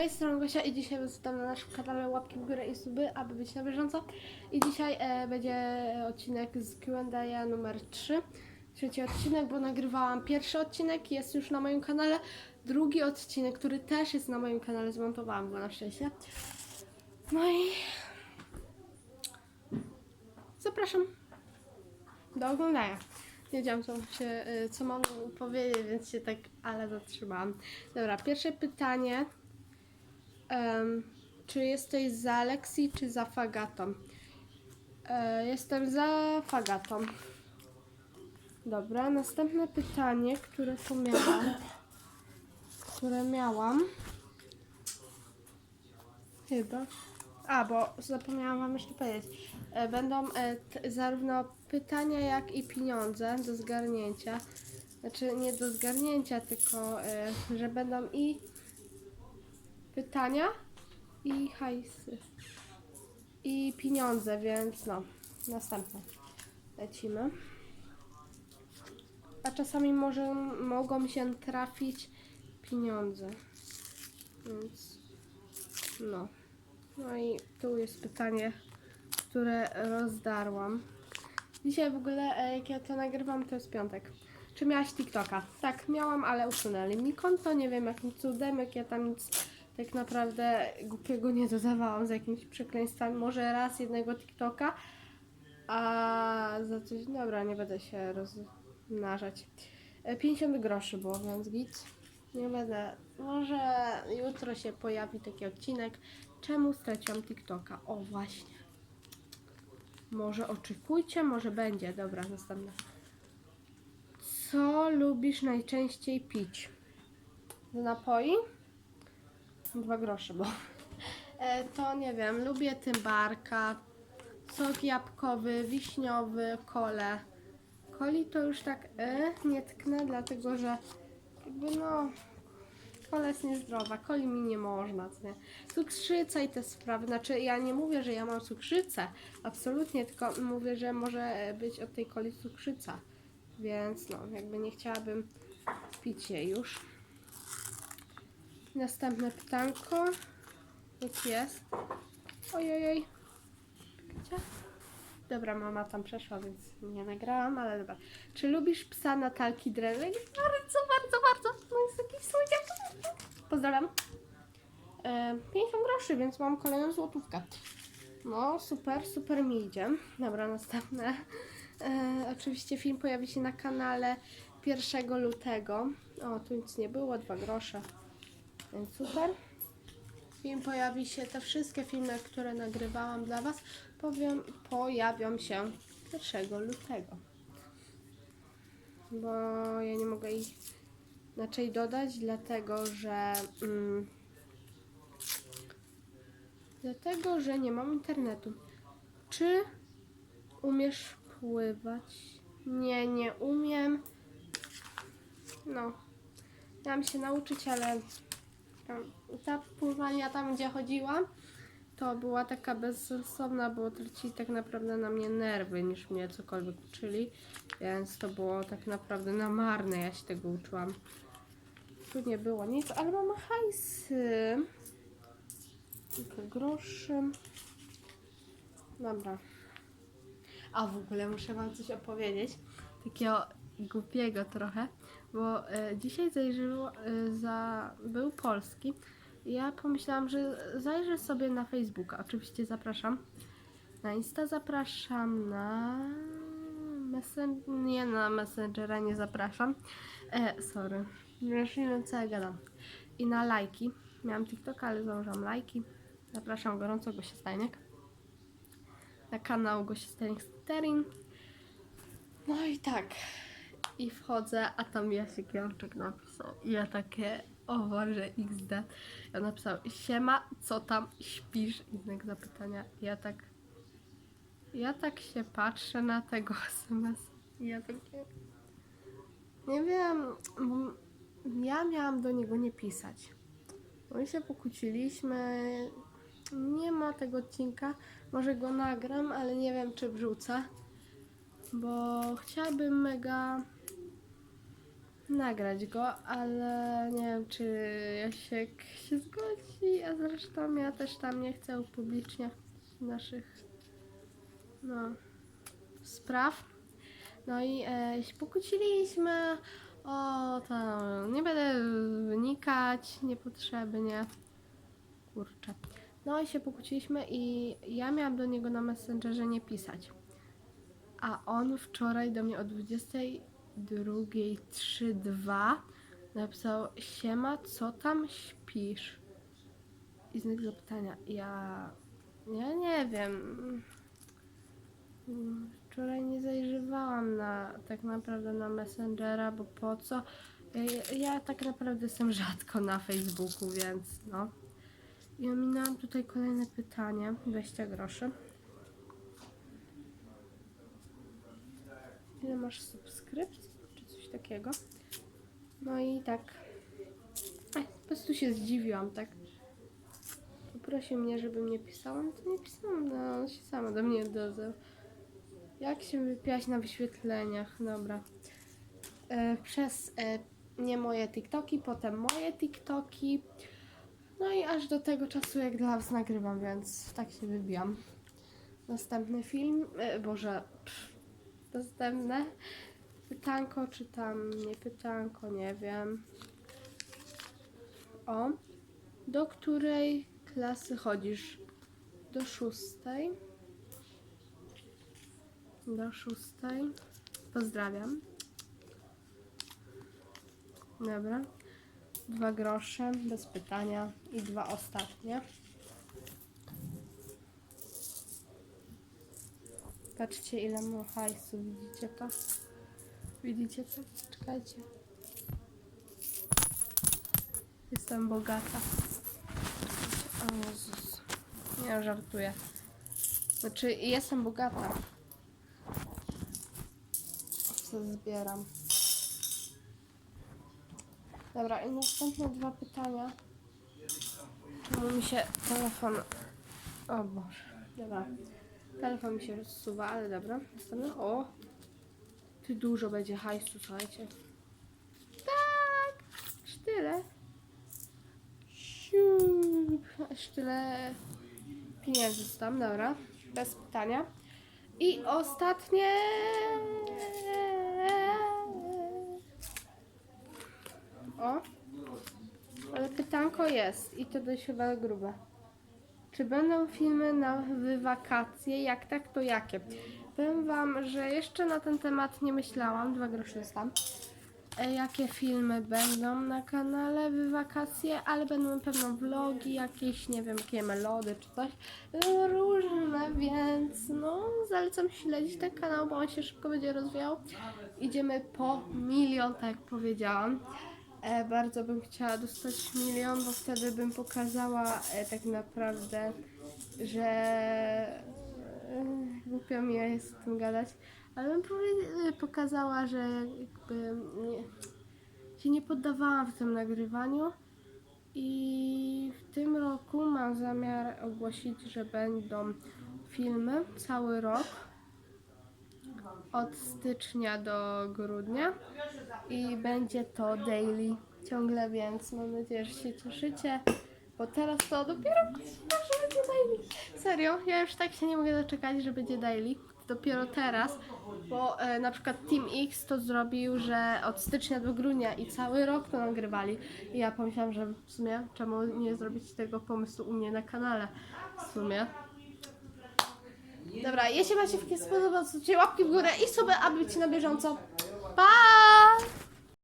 Cześć, strona Gosia i dzisiaj zostawiam na naszym kanale łapki w górę i suby, aby być na bieżąco. I dzisiaj e, będzie odcinek z Q&A numer 3. Trzeci odcinek, bo nagrywałam pierwszy odcinek, jest już na moim kanale. Drugi odcinek, który też jest na moim kanale, zmontowałam go na szczęście. No i zapraszam do oglądania. Nie wiedziałam, co, się, y, co mam powiedzieć, więc się tak, ale zatrzymałam. Dobra, pierwsze pytanie. Em, czy jesteś za Alexi, czy za Fagatą? E, jestem za Fagatą. Dobra, następne pytanie, które tu miałam. Które miałam. Chyba. A, bo zapomniałam Wam jeszcze powiedzieć. E, Będą e, zarówno pytania, jak i pieniądze do zgarnięcia. Znaczy nie do zgarnięcia, tylko że będą i pytania i hajsy. I pieniądze, więc no, następne. Lecimy. A czasami może mogą się trafić pieniądze. Więc no. No i tu jest pytanie, które rozdarłam. Dzisiaj w ogóle, e, jak ja to nagrywam, to jest piątek. Czy miałaś TikToka? Tak, miałam, ale usunęli mi konto. Nie wiem jakim cudem, jak ja tam nic tak naprawdę głupiego nie dodawałam z jakimiś przekleństwami. Może raz jednego TikToka, a za coś, dobra, nie będę się rozmnażać. E, 50 groszy było, więc git. Nie będę. Może jutro się pojawi taki odcinek. Czemu straciłam TikToka? O, właśnie. Może oczekujcie, może będzie. Dobra, następne. Co lubisz najczęściej pić? Do napoi? Dwa grosze, bo. E, to nie wiem, lubię tymbarka, sok jabłkowy, wiśniowy, kole. Coli to już tak e, nie tknę, dlatego że jakby no kola jest niezdrowa, coli mi nie można, nie? Cukrzyca i te sprawy, znaczy ja nie mówię, że ja mam cukrzycę, absolutnie, tylko mówię, że może być od tej coli cukrzyca, więc no, jakby nie chciałabym pić jej już. Następne pytanko, jak jest? Ojej, gdzie? Dobra, mama tam przeszła, więc nie nagrałam, ale dobra. Czy lubisz psa Natalki Drenek? Bardzo, bardzo, bardzo. No jest taki słodziak. Pozdrawiam. E, 50 groszy, więc mam kolejną złotówkę. No, super, super mi idzie. Dobra, następne. E, oczywiście film pojawi się na kanale 1 lutego. O, tu nic nie było, 2 grosze. Więc super. Film pojawi się, te wszystkie filmy, które nagrywałam dla Was, powiem, pojawią się 1 lutego. Bo ja nie mogę ich inaczej dodać, dlatego że. Mm, dlatego, że nie mam internetu. Czy umiesz pływać? Nie, nie umiem. No, miałam się nauczyć, ale ta pływania tam, gdzie chodziłam, to była taka bezsensowna, bo tracili tak naprawdę na mnie nerwy, niż mnie cokolwiek uczyli, więc to było tak naprawdę na marne, ja się tego uczyłam. Tu nie było nic, ale mam hajsy. Kilka groszy. Dobra. A w ogóle muszę Wam coś opowiedzieć. Takiego głupiego trochę, bo e, dzisiaj zajrzyło, e, za, był polski. Ja pomyślałam, że zajrzę sobie na Facebooka. Oczywiście zapraszam. Na Insta zapraszam, na Messen... nie na Messengera nie zapraszam. E, sorry. Już nie wiem co ja gadam. I na lajki. Miałam TikToka, ale założyłam lajki. Zapraszam gorąco Gosia Stajniak. Na kanał Gosia Stajniak Sterin. No i tak. I wchodzę, a tam Jasiek Jączek napisał. I ja takie, o Boże, XD. Ja napisał, siema, co tam, śpisz? I znak zapytania. I ja tak, ja tak się patrzę na tego SMS. I ja takie, nie wiem, ja miałam do niego nie pisać. My się pokłóciliśmy, nie ma tego odcinka. Może go nagram, ale nie wiem, czy wrzucę bo chciałabym mega nagrać go, ale nie wiem, czy Jasiek się zgodzi, a zresztą ja też tam nie chcę upubliczniać naszych no, spraw. No i e, się pokłóciliśmy o tam, nie będę wynikać niepotrzebnie. Kurczę. No i się pokłóciliśmy i ja miałam do niego na Messengerze nie pisać. A on wczoraj do mnie o 22.32 napisał Siema, co tam śpisz? I znak zapytania. Ja... Ja nie wiem. Wczoraj nie zajrzewałam na tak naprawdę na Messengera, bo po co? Ja, ja tak naprawdę jestem rzadko na Facebooku, więc no. I ominęłam tutaj kolejne pytanie. 20 groszy. Ile masz subskrypcji? Czy coś takiego? No i tak. Po prostu się zdziwiłam, tak. Poprosił mnie, żebym nie pisała, no to nie pisałam, no on się sama do mnie dozał. Jak się wypiłaś na wyświetleniach? Dobra. E, przez e, nie moje TikToki, potem moje TikToki. No i aż do tego czasu, jak dla was nagrywam, więc tak się wybijam. Następny film, e, Boże, pff, następne pytanko, czy tam nie pytanko, nie wiem. O, do której klasy chodzisz? Do szóstej. Do szóstej. Pozdrawiam. Dobra. Dwa grosze, bez pytania. I dwa ostatnie. Patrzcie ile mam hajsu, widzicie to? Widzicie to? Czekajcie. Jestem bogata. O Jezus. Nie żartuję. Znaczy jestem bogata. Co zbieram. Dobra, i następne dwa pytania. Czemu mi się telefon... O Boże. Dobra. Telefon mi się rozsuwa, ale dobra. O! Ty dużo będzie hajsu, słuchajcie. Tak! Aż tyle. Siup. Aż tyle pieniędzy tam, dobra. Bez pytania. I ostatnie... O. Ale pytanko jest i to dość chyba grube. Czy będą filmy na wakacje? Jak tak, to jakie? Powiem Wam, że jeszcze na ten temat nie myślałam. Dwa grosze tam. E, Jakie filmy będą na kanale w wakacje, ale będą na pewno vlogi jakieś, nie wiem, jakie melody czy coś. Różne, więc no zalecam śledzić ten kanał, bo on się szybko będzie rozwijał. Idziemy po milion, tak jak powiedziałam. E, bardzo bym chciała dostać milion, bo wtedy bym pokazała e, tak naprawdę, że e, głupio mi jest o tym gadać, ale bym e, pokazała, że jakby nie, się nie poddawałam w tym nagrywaniu i w tym roku mam zamiar ogłosić, że będą filmy cały rok od stycznia do grudnia i będzie to daily ciągle, więc mam nadzieję, że się cieszycie, bo teraz to dopiero że będzie daily. Serio, ja już tak się nie mogę doczekać, że będzie daily. Dopiero teraz, bo e, na przykład Team X to zrobił, że od stycznia do grudnia i cały rok to nagrywali. I ja pomyślałam, że w sumie czemu nie zrobić tego pomysłu u mnie na kanale. W sumie. Dobra, jeśli Wam się film spodobał, to łapki w górę i sobie, aby być na bieżąco. Pa!